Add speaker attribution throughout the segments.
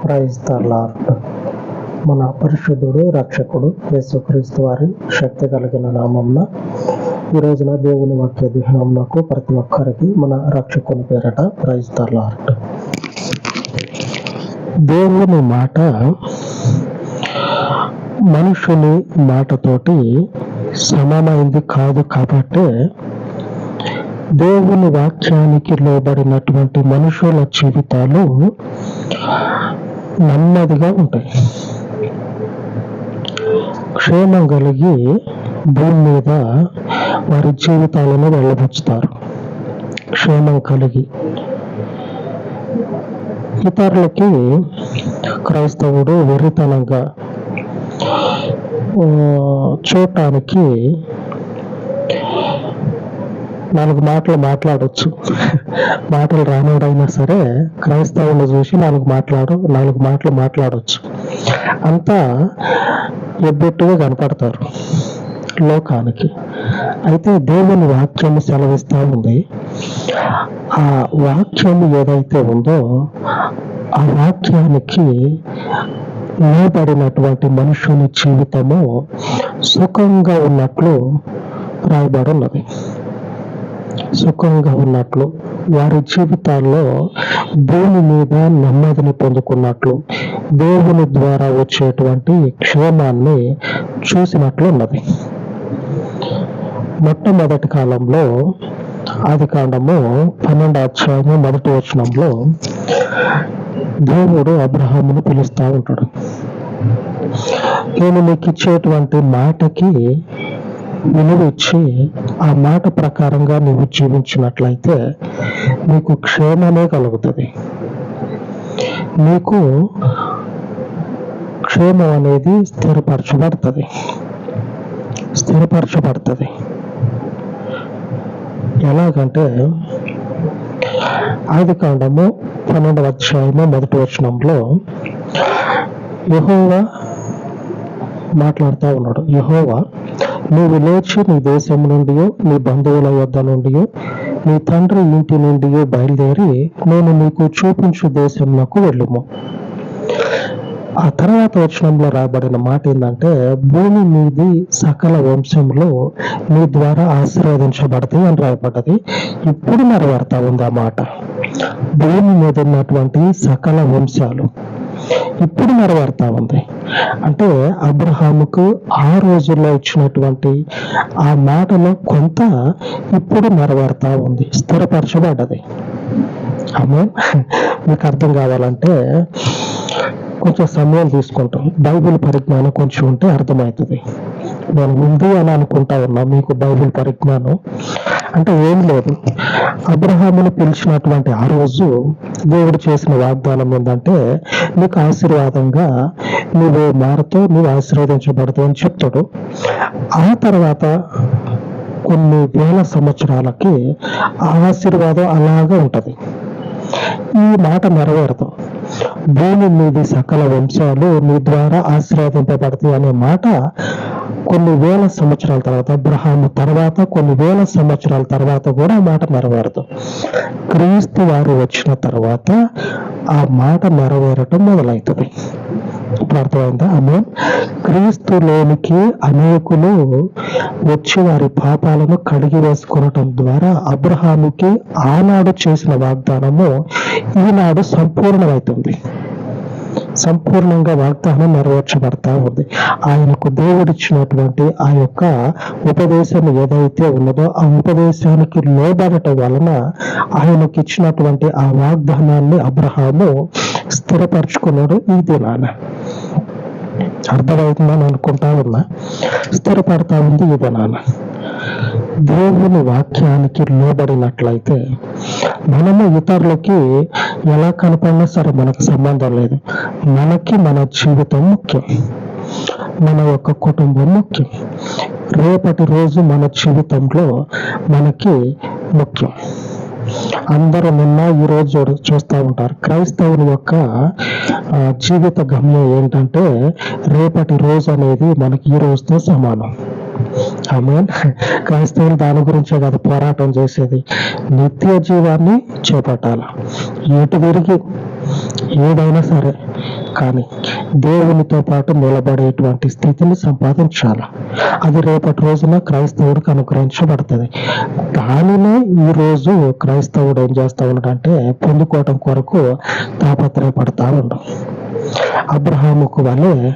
Speaker 1: Praise the lord మన పరిశుద్ధుడు రక్షకుడు యేసుక్రీస్తు వారి శక్తి కలిగిన నామంన ఈ రోజున దేవుని వాక్య ధ్యానంకు ప్రతి ఒక్కరికి మన రక్షకుని పేరట ప్రైజ్ ద లార్డ్ దేవుని మాట మనుషుని మాటతోటి సమానమైంది కాదు కాబట్టి దేవుని వాక్యానికి లోబడినటువంటి మనుషుల జీవితాలు నెమ్మదిగా ఉంటాయి. క్షేమం కలిగి భూమి మీద వారి జీవితాలను వెళ్ళబుచ్చుతారు క్షేమం కలిగి. ఇతరులకి క్రైస్తవుడు వెర్రితనంగా చూడటానికి నాలుగు మాటలు మాట్లాడవచ్చు మాటలు రానోడైనా సరే క్రైస్తవులు చూసి నాలుగు మాట్లాడు నాలుగు మాటలు మాట్లాడవచ్చు అంతా ఎబ్బెట్టుగా కనపడతారు లోకానికి. అయితే దేవుని వాక్యము సెలవిస్తూ ఉంది. ఆ వాక్యము ఏదైతే ఉందో ఆ వాక్యానికి లోబడినటువంటి మనుషుని జీవితము సుఖంగా ఉన్నట్లు రాయబడి ఉన్నది. సుఖంగా ఉన్నట్లు వారి జీవితాల్లో భూమి మీద నెమ్మదిని పొందుకున్నట్లు దేవుని ద్వారా వచ్చేటువంటి క్షేమాన్ని చూసినట్లు ఉన్నది మొట్టమొదటి కాలంలో ఆది కాండము పన్నెండు అధ్యాయము మొదటి వచనంలో దేవుడు అబ్రహామును పిలుస్తూ ఉంటాడు. నేను నీకు ఇచ్చేటువంటి మాటకి విలువ ఆ మాట ప్రకారంగా నువ్వు జీవించినట్లయితే నీకు క్షేమమే కలుగుతుంది. నీకు క్షేమం అనేది స్థిరపరచబడుతుంది. స్థిరపరచబడుతుంది. ఎలాగంటే ఆది కాండము పన్నెండవ అధ్యాయము మొదటి వచనంలో యహోవా మాట్లాడుతూ ఉన్నాడు. యహోవా నీవు లేచి నీ దేశం నుండి నీ బంధువుల వద్ద నుండి నీ తండ్రి ఇంటి నుండి బయలుదేరి నేను నీకు చూపించు దేశంలోకి వెళ్ళుము. ఆ తర్వాత వచనంలో రాబడిన మాట ఏంటంటే భూమి మీది సకల వంశంలో మీ ద్వారా ఆశీర్వదించబడతాయి అని రాయబడ్డది. ఇప్పుడు నెరవేరుతా ఉంది ఆ మాట? భూమి మీద ఉన్నటువంటి సకల వంశాలు. ఇప్పుడు నెరవేరుతా ఉంది. అంటే అబ్రహాముకు ఆ రోజుల్లో ఇచ్చినటువంటి ఆ మాటలో కొంత ఇప్పుడు నెరవేరుతా ఉంది. స్థిరపరచబడ్డది. అమ్మో మీకు అర్థం కావాలంటే కొంచెం సమయం తీసుకుంటాం. బైబిల్ పరిజ్ఞానం కొంచెం ఉంటే అర్థమవుతుంది. నేను ఉంది అని అనుకుంటా ఉన్నా మీకు బైబిల్ పరిజ్ఞానం. అంటే ఏం లేదు. అబ్రహామును పిలిచినటువంటి ఆ రోజు దేవుడు చేసిన వాగ్దానం ఏంటంటే నీకు ఆశీర్వాదంగా నువ్వు మారుతూ నువ్వు ఆశీర్వదించబడతావు అని చెప్తాడు. ఆ తర్వాత కొన్ని వేల సంవత్సరాలకి ఆ ఆశీర్వాదం అలాగే ఉంటుంది. ఈ మాట నెరవేరదు భూమి మీది సకల వంశాలు నీ ద్వారా ఆశీర్వదింపబడతాయి అనే మాట కొన్ని వేల సంవత్సరాల తర్వాత అబ్రహాము తర్వాత కొన్ని వేల సంవత్సరాల తర్వాత కూడా మాట నెరవేరదు క్రీస్తు వారు వచ్చిన తర్వాత ఆ మాట నెరవేరటం మొదలవుతుంది ఇప్పుడు అర్థమైందా ఆమె క్రీస్తులోనికి అనేకులు వచ్చి వారి పాపాలను కడిగి వేసుకునటం ద్వారా అబ్రహాముకి ఆనాడు చేసిన వాగ్దానము ఈనాడు సంపూర్ణమవుతుంది సంపూర్ణంగా వాగ్దానం నెరవేర్చబడతా ఉంది. ఆయనకు దేవుడిచ్చినటువంటి ఆ యొక్క ఉపదేశం ఏదైతే ఉన్నదో ఆ ఉపదేశానికి లోబడటం వలన ఆయనకి ఇచ్చినటువంటి ఆ వాగ్దానాన్ని అబ్రహాము స్థిరపరచుకున్నాడు ఈ దినాన. అర్థమవుతుందని అనుకుంటా ఉన్నా. స్థిరపడతా ఉంది ఈ దినాన. దేవుని వాక్యానికి లోబడినట్లయితే మనము ఇతరులకి ఎలా కనపడినా సరే మనకు సంబంధం లేదు. మనకి మన జీవితం ముఖ్యం. మన యొక్క కుటుంబం ముఖ్యం. రేపటి రోజు మన జీవితంలో మనకి ముఖ్యం. అందరూ నిన్న ఈ రోజు చూస్తూ ఉంటారు. క్రైస్తవుని యొక్క జీవిత గమ్యం ఏంటంటే రేపటి రోజు అనేది మనకి ఈ రోజుతో సమానం. ఆమె క్రైస్తవులు దాని గురించే కదా పోరాటం చేసేది. నిత్య జీవాన్ని చేపట్టాలి? ఎటు తిరిగి ఏదైనా సరే కానీ దేవునితో పాటు నిలబడేటువంటి స్థితిని సంపాదించాలి? అది రేపటి రోజున క్రైస్తవుడికి అనుగ్రహించబడుతుంది. దానినే ఈ రోజు క్రైస్తవుడు ఏం చేస్తా ఉన్నాడంటే పొందుకోవటం కొరకు తాపత్రయపడతా ఉండవు అబ్రహాముకు వలె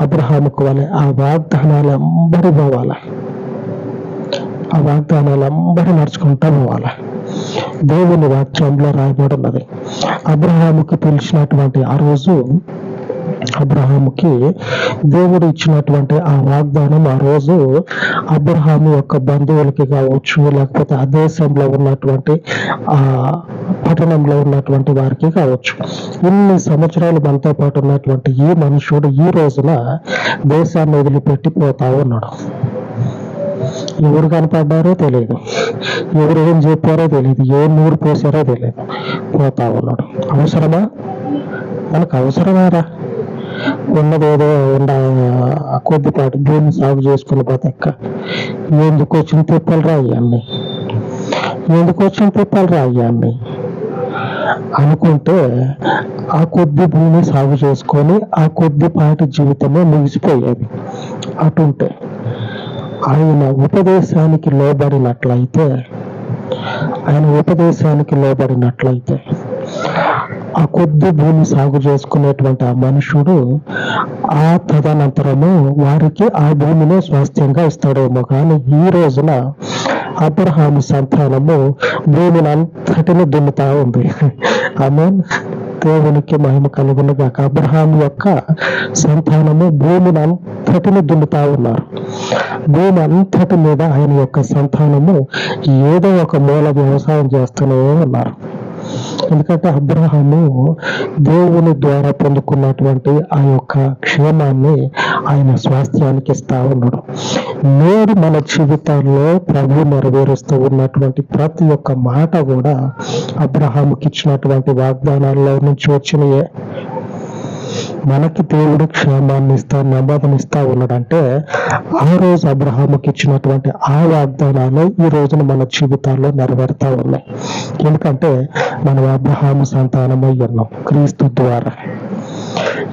Speaker 1: అబ్రహాముకు వలె ఆ వాగ్దానాలు ఎంబడి పోవాలి. ఆ వాగ్దానాలు ఎంబడి నడుచుకుంటా పోవాల. దేవుని వాక్యంలో రాయబడి ఉన్నది అబ్రహాముకి పిలిచినటువంటి ఆ రోజు అబ్రహాముకి దేవుడు ఇచ్చినటువంటి ఆ వాగ్దానం ఆ రోజు అబ్రహాము యొక్క బంధువులకి కావచ్చు లేకపోతే ఆ దేశంలో ఉన్నటువంటి ఆ పట్టణంలో ఉన్నటువంటి వారికి కావచ్చు. ఇన్ని సంవత్సరాలు మనతో పాటు ఉన్నటువంటి ఈ మనుషుడు ఈ రోజున దేశాన్ని వదిలిపెట్టి పోతా ఉన్నాడు. ఎవరు కనపడ్డారో తెలియదు. ఎవరు ఏం చెప్పారో తెలియదు. ఏ నూరు పోసారో తెలియదు. పోతా ఉన్నాడు. అవసరమా? మనకు అవసరమారా? ఉన్నదేదో ఉండ కొద్దిపాటి భూమి సాగు చేసుకుని బతక్క. ఎందుకు వచ్చిన తిప్పలు రాయ్యాన్ని ఎందుకు వచ్చిన తిప్పలు రాయ్యాన్ని అనుకుంటే ఆ కొద్ది భూమి సాగు చేసుకొని ఆ కొద్దిపాటి జీవితమే ముగిసిపోయేది. అటుంటే ఆయన ఉపదేశానికి లోబడినట్లయితే ఆయన ఉపదేశానికి లోబడినట్లయితే ఆ కొద్ది భూమి సాగు చేసుకునేటువంటి ఆ మనుషుడు ఆ తదనంతరము వారికి ఆ భూమిని స్వాస్థ్యంగా ఇస్తాడేమో. కానీ ఈ రోజున అబ్రహాము సంతానము భూమిని అంతటిని దున్నుతా ఉంది. ఆమె దేవునికి మహిమ కలుగును గాక అబ్రహాం యొక్క సంతానము భూమిని అంతటిని దున్నుతా ఉన్నారు. భూమి అంతటి మీద ఆయన యొక్క సంతానము ఏదో ఒక మూల వ్యవసాయం చేస్తూనే ఉన్నారు. ఎందుకంటే అబ్రహాము దేవుని ద్వారా పొందుకున్నటువంటి ఆ యొక్క క్షేమాన్ని ఆయన స్వాస్థ్యానికి ఇస్తా ఉన్నాడు. నేడు మన జీవితాల్లో ప్రభు నెరవేరుస్తూ ఉన్నటువంటి ప్రతి ఒక్క మాట కూడా అబ్రహాముకి ఇచ్చినటువంటి వాగ్దానాల్లో నుంచి వచ్చినయే. మనకి దేవుడు క్షేమాన్ని ఇస్తా నెమ్మదినిస్తా ఉన్నాడంటే ఆ రోజు అబ్రహాముకి ఇచ్చినటువంటి ఆ వాగ్దానాలు ఈ రోజున మన జీవితాల్లో నెరవేరుతా ఉన్నాయి. ఎందుకంటే మనం అబ్రహాము సంతానమై ఉన్నాం క్రీస్తు ద్వారా.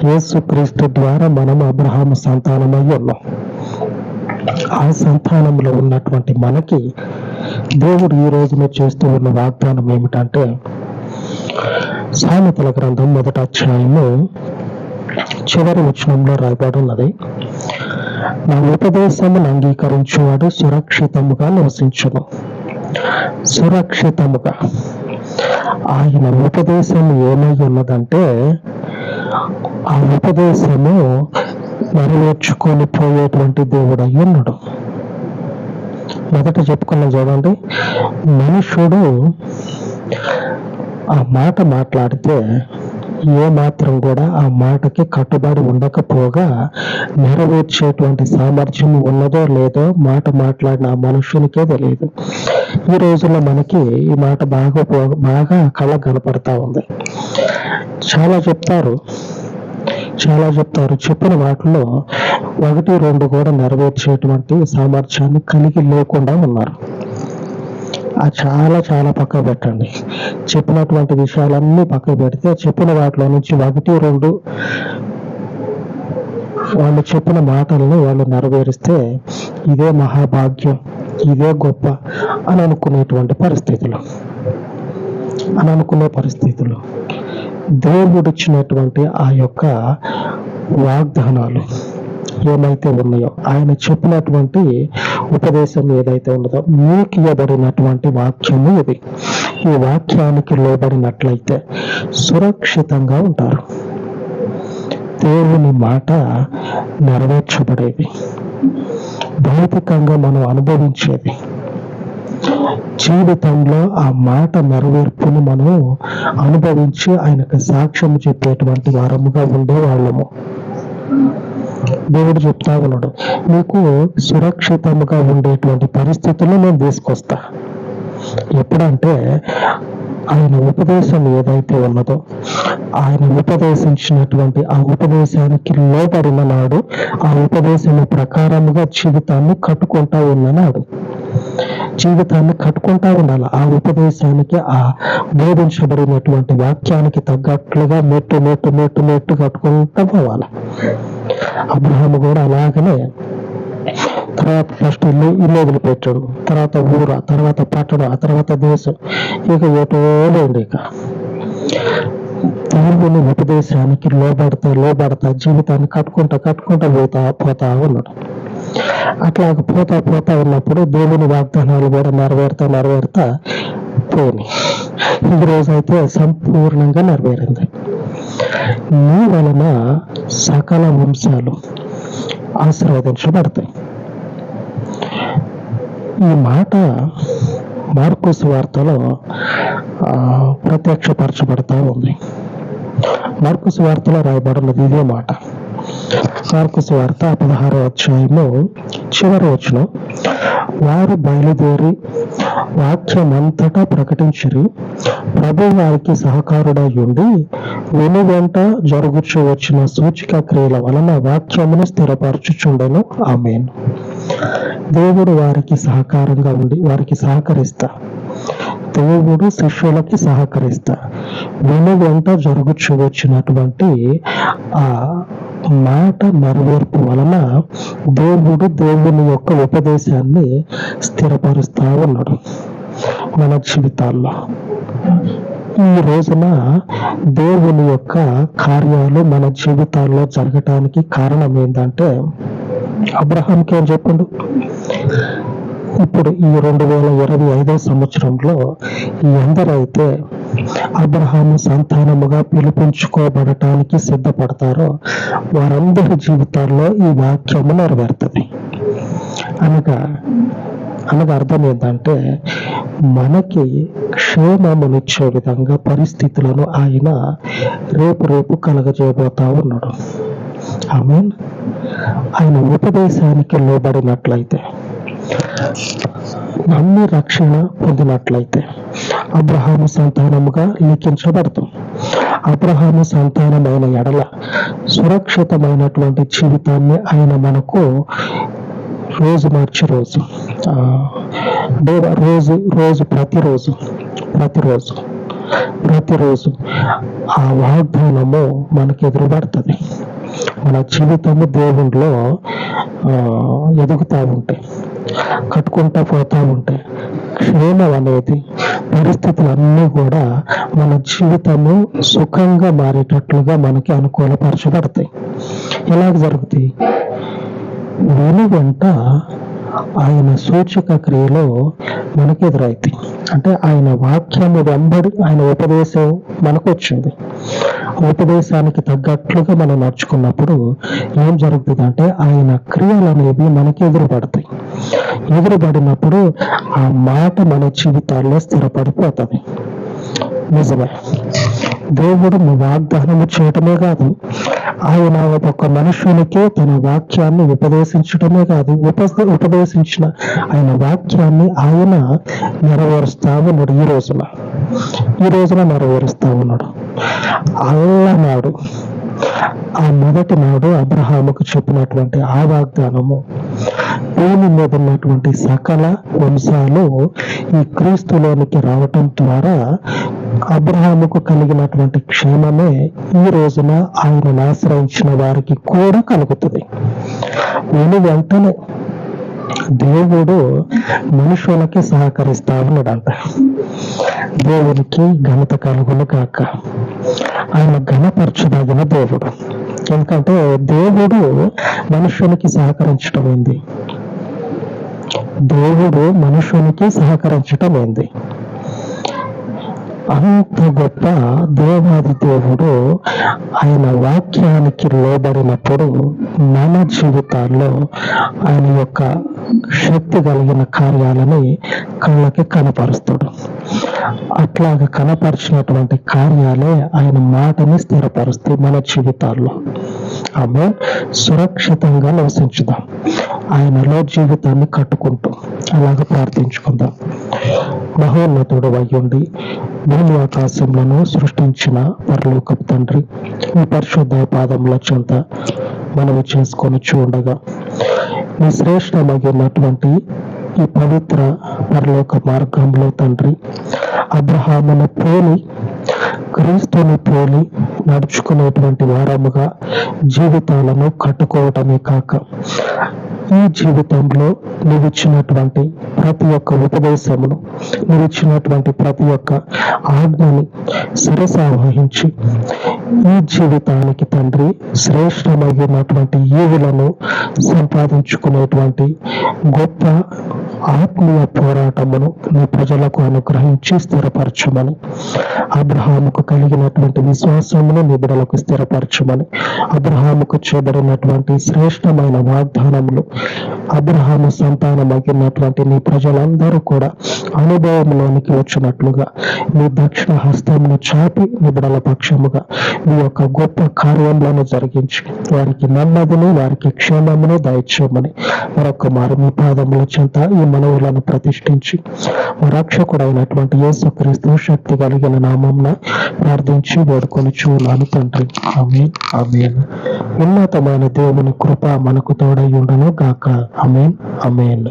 Speaker 1: యేసు క్రీస్తు ద్వారా మనం అబ్రహాము సంతానమై ఉన్నాం. ఆ సంతానంలో ఉన్నటువంటి మనకి దేవుడు ఈ రోజున చేస్తూ ఉన్న వాగ్దానం ఏమిటంటే సామెతల గ్రంథం మొదట అధ్యాయము చివరి వచనంలో రాయబడి ఉన్నది నా ఉపదేశమును అంగీకరించువాడు సురక్షితముగా నివసించును. సురక్షితముగా. ఆయన ఉపదేశం ఏమై ఉన్నదంటే ఆ ఉపదేశము నెరవేర్చుకొని పోయేటువంటి దేవుడు అయి ఉన్నాడు. మొదట చెప్పుకున్నాం చూడండి. మనుషుడు ఆ మాట మాట్లాడితే ఏ మాత్రం కూడా ఆ మాటకి కట్టుబడి ఉండకపోగా నెరవేర్చేటువంటి సామర్థ్యం ఉన్నదో లేదో మాట మాట్లాడిన ఆ మనుషునికే తెలియదు ఈ రోజుల్లో మనకి ఈ మాట బాగా బాగా కళ కనపడతా ఉంది. చాలా చెప్తారు. చాలా చెప్తారు. చెప్పిన వాటిలో ఒకటి రెండు కూడా నెరవేర్చేటువంటి సామర్థ్యాన్ని కలిగి లేకుండా ఉన్నారు. చాలా చాలా పక్క పెట్టండి. చెప్పినటువంటి విషయాలన్నీ పక్క పెడితే చెప్పిన వాటిలో నుంచి ఒకటి రెండు వాళ్ళు చెప్పిన మాటలను వాళ్ళు నెరవేరిస్తే ఇదే మహాభాగ్యం ఇదే గొప్ప అని అనుకునేటువంటి పరిస్థితులు. అని అనుకునే పరిస్థితులు. దేవుడిచ్చినటువంటి ఆ యొక్క వాగ్దానాలు. ఏమైతే ఉన్నాయో ఆయన చెప్పినటువంటి ఉపదేశం ఏదైతే ఉన్నదో మీకు ఇవ్వబడినటువంటి వాక్యము ఇది. ఈ వాక్యానికి లోబడినట్లయితే సురక్షితంగా ఉంటారు. దేవుని మాట నెరవేర్చబడేది. భౌతికంగా మనం అనుభవించేది. జీవితంలో ఆ మాట నెరవేర్పును మనం అనుభవించి ఆయనకు సాక్ష్యం చెప్పేటువంటి వారముగా ఉండేవాళ్ళము. దేవుడు చెప్తా ఉన్నాడు మీకు సురక్షితముగా ఉండేటువంటి పరిస్థితులు నేను తీసుకొస్తా. ఎప్పుడంటే ఆయన ఉపదేశం ఏదైతే ఉన్నదో ఆయన ఉపదేశించినటువంటి ఆ ఉపదేశానికి లోబడిన నాడు ఆ ఉపదేశం ప్రకారముగా జీవితాన్ని కట్టుకుంటా ఉన్ననాడు జీవితాన్ని కట్టుకుంటా ఉండాలి. ఆ ఉపదేశానికి ఆ బోధించబడినటువంటి వాక్యానికి తగ్గట్లుగా మెట్టు మెట్టు మెట్టు మెట్టు కట్టుకుంటూ పోవాలి. అబ్రహాము కూడా అలాగనే తర్వాత ఫస్ట్ ఇల్లు ఇల్లు వదిలిపెట్టాడు. తర్వాత ఊర తర్వాత పట్టడం ఆ తర్వాత దేశం. ఇక ఎటో లేండి ఇక. దేవుని ఉపదేశానికి లోబడతా లోబడతా జీవితాన్ని కట్టుకుంటా కట్టుకుంటా పోతా పోతా ఉన్నాడు. అట్లా పోతా పోతా ఉన్నప్పుడు దేవుని వాగ్దానాలు కూడా నెరవేరుతా నెరవేరుతా పోయినాయి ఈరోజు అయితే సంపూర్ణంగా నెరవేరింది. నీ వలన సకల వంశాలు ఆశీర్వదించబడతాయి. ఈ మాట మార్కుస్ వార్తలో ఆ, ప్రత్యక్షపరచబడతా ఉంది. మార్కుస్ వార్తలో రాయబడినది ఇదే మాట. మార్కుస్ వార్త పదహారో అధ్యాయంలో చివరి వచ్చిన వారు బయలుదేరి వాక్యమంతటా ప్రకటించిరి. ప్రభు వారికి సహకారుడై ఉండి వెను వెంట జరుగుచు వచ్చిన సూచిక క్రియల వలన వాక్యమును స్థిరపరచుచుండెను. ఆమెను. దేవుడు వారికి సహకారంగా ఉండి వారికి సహకరిస్తా. దేవుడు శిష్యులకి సహకరిస్తా. వెను వెంట జరుగుచు వచ్చినటువంటి ఆ మాట నెరవేర్పు వలన దేవుడు దేవుని యొక్క ఉపదేశాన్ని స్థిరపరుస్తా ఉన్నాడు. మన జీవితాల్లో ఈ రోజున దేవుని యొక్క కార్యాలు మన జీవితాల్లో జరగటానికి కారణం ఏంటంటే అబ్రహాంకి ఏం చెప్పిండు? ఇప్పుడు ఈ రెండు వేల ఇరవై ఐదో సంవత్సరంలో ఎందరైతే అబ్రహాము సంతానముగా పిలిపించుకోబడటానికి సిద్ధపడతారో వారందరి జీవితాల్లో ఈ వాక్యము నెరవేరుతుంది. అనగా అనగా అర్థం ఏంటంటే మనకి క్షేమమునిచ్చే విధంగా పరిస్థితులను ఆయన రేపు రేపు కలగజేయబోతా ఉన్నాడు. ఆమె ఆయన ఉపదేశానికి లోబడినట్లయితే నమ్మి రక్షణ పొందినట్లయితే అబ్రహాము సంతానముగా లిఖించబడతాం అబ్రహాము సంతానమైన ఎడల సురక్షితమైనటువంటి జీవితాన్ని ఆయన మనకు రోజు మార్చి రోజు రోజు రోజు ప్రతిరోజు ప్రతిరోజు ప్రతిరోజు ఆ వాగ్దానము మనకు ఎదురుపడుతుంది. మన జీవితము దేవుడిలో ఆ, ఎదుగుతా ఉంటే కట్టుకుంటా పోతా ఉంటే క్షేమం అనేది పరిస్థితులన్నీ కూడా మన జీవితము సుఖంగా మారేటట్లుగా మనకి అనుకూలపరచబడతాయి. ఎలాగ జరుగుతాయి? వెను వెంట ఆయన సూచక క్రియలో మనకు ఎదురైతాయి అంటే ఆయన వాక్యము వెంబడి ఆయన ఉపదేశం మనకు వచ్చింది ఉపదేశానికి తగ్గట్లుగా మనం నడుచుకున్నప్పుడు ఏం జరుగుతుంది అంటే ఆయన క్రియలు అనేవి మనకి ఎదురుపడతాయి. ఎదురుపడినప్పుడు ఆ మాట మన జీవితాల్లో స్థిరపడిపోతుంది. నిజమే. దేవుడు మీ వాగ్దానము చేయటమే కాదు ఆయన ఒక మనుషునికి తన వాక్యాన్ని ఉపదేశించటమే కాదు ఉప ఉపదేశించిన ఆయన వాక్యాన్ని ఆయన నెరవేరుస్తా ఉన్నాడు ఈ రోజున. ఈ రోజున నెరవేరుస్తా ఉన్నాడు. అల్లనాడు ఆ మొదటి నాడు అబ్రహాముకు చెప్పినటువంటి ఆ వాగ్దానము భూమి మీద ఉన్నటువంటి సకల వంశాలు ఈ క్రీస్తులోనికి రావటం ద్వారా అబ్రహాముకు కలిగినటువంటి క్షేమమే ఈ రోజున ఆయనను ఆశ్రయించిన వారికి కూడా కలుగుతుంది. నేను వెంటనే దేవుడు మనుషులకి సహకరిస్తా ఉన్నాడంట. దేవునికి ఘనత కలుగును కాక ఆయన ఘనపరచదగిన దేవుడు. ఎందుకంటే దేవుడు మనుషునికి సహకరించటం ఏంది? దేవుడు మనుషునికి సహకరించటం ఏంది? అంత గొప్ప దేవాది దేవుడు ఆయన వాక్యానికి లోబడినప్పుడు మన జీవితాల్లో ఆయన యొక్క శక్తి కలిగిన కార్యాలని కళ్ళకి కనపరుస్తాడు. అట్లాగ కనపరిచినటువంటి కార్యాలే ఆయన మాటని స్థిరపరుస్తాయి మన జీవితాల్లో. ఆమె సురక్షితంగా నివసించుదాం. ఆయనలో జీవితాన్ని కట్టుకుంటూ అలాగ ప్రార్థించుకుందాం. మహోన్నతుడు అయ్యుండి భూమి ఆకాశములను సృష్టించిన పరలోకపు తండ్రి ఈ పరిశుద్ధ పాదముల చెంత మనవి చేసుకొని చూడగా. మీ శ్రేష్టమైనటువంటి ఈ పవిత్ర పరలోక మార్గంలో తండ్రి అబ్రహామును పోలి క్రీస్తుని పోలి నడుచుకునేటువంటి వారముగా జీవితాలను కట్టుకోవటమే కాక ఈ జీవితంలో నువ్వు ఇచ్చినటువంటి ప్రతి ఒక్క ఉపదేశమును నువ్వు ఇచ్చినటువంటి ప్రతి ఒక్క ఆజ్ఞని శిరసావహించి ఈ జీవితానికి తండ్రి శ్రేష్టమైనటువంటి ఈవులను సంపాదించుకునేటువంటి గొప్ప ఆత్మీయ పోరాటమును నీ ప్రజలకు అనుగ్రహించి స్థిరపరచమని అబ్రహాముకు కలిగినటువంటి విశ్వాసమును నీ బిడలకు స్థిరపరచమని అబ్రహాముకు చేయబడినటువంటి శ్రేష్టమైన వాగ్దానములు అబ్రహాము సంతానమగినటువంటి నీ ప్రజలందరూ కూడా అనుభవంలోనికి వచ్చినట్లుగా నీ దక్షిణ హస్తమును చాపి నీ పక్షముగా నీ యొక్క గొప్ప కార్యములను జరిగించి వారికి నెమ్మదిని వారికి క్షేమమును దయచేయమని మరొక మారు మీ పాదముల చెంత ఈ మనవులను ప్రతిష్ఠించి రక్షకుడైనటువంటి యేసుక్రీస్తు శక్తి కలిగిన నామంన ప్రార్థించి వేడుకొని చూడాను తండ్రి. ఆమేన్. ఆమేన్. ఉన్నతమైన దేవుని కృప మనకు తోడై ఉండను గాక ఆమేన్. ఆమేన్.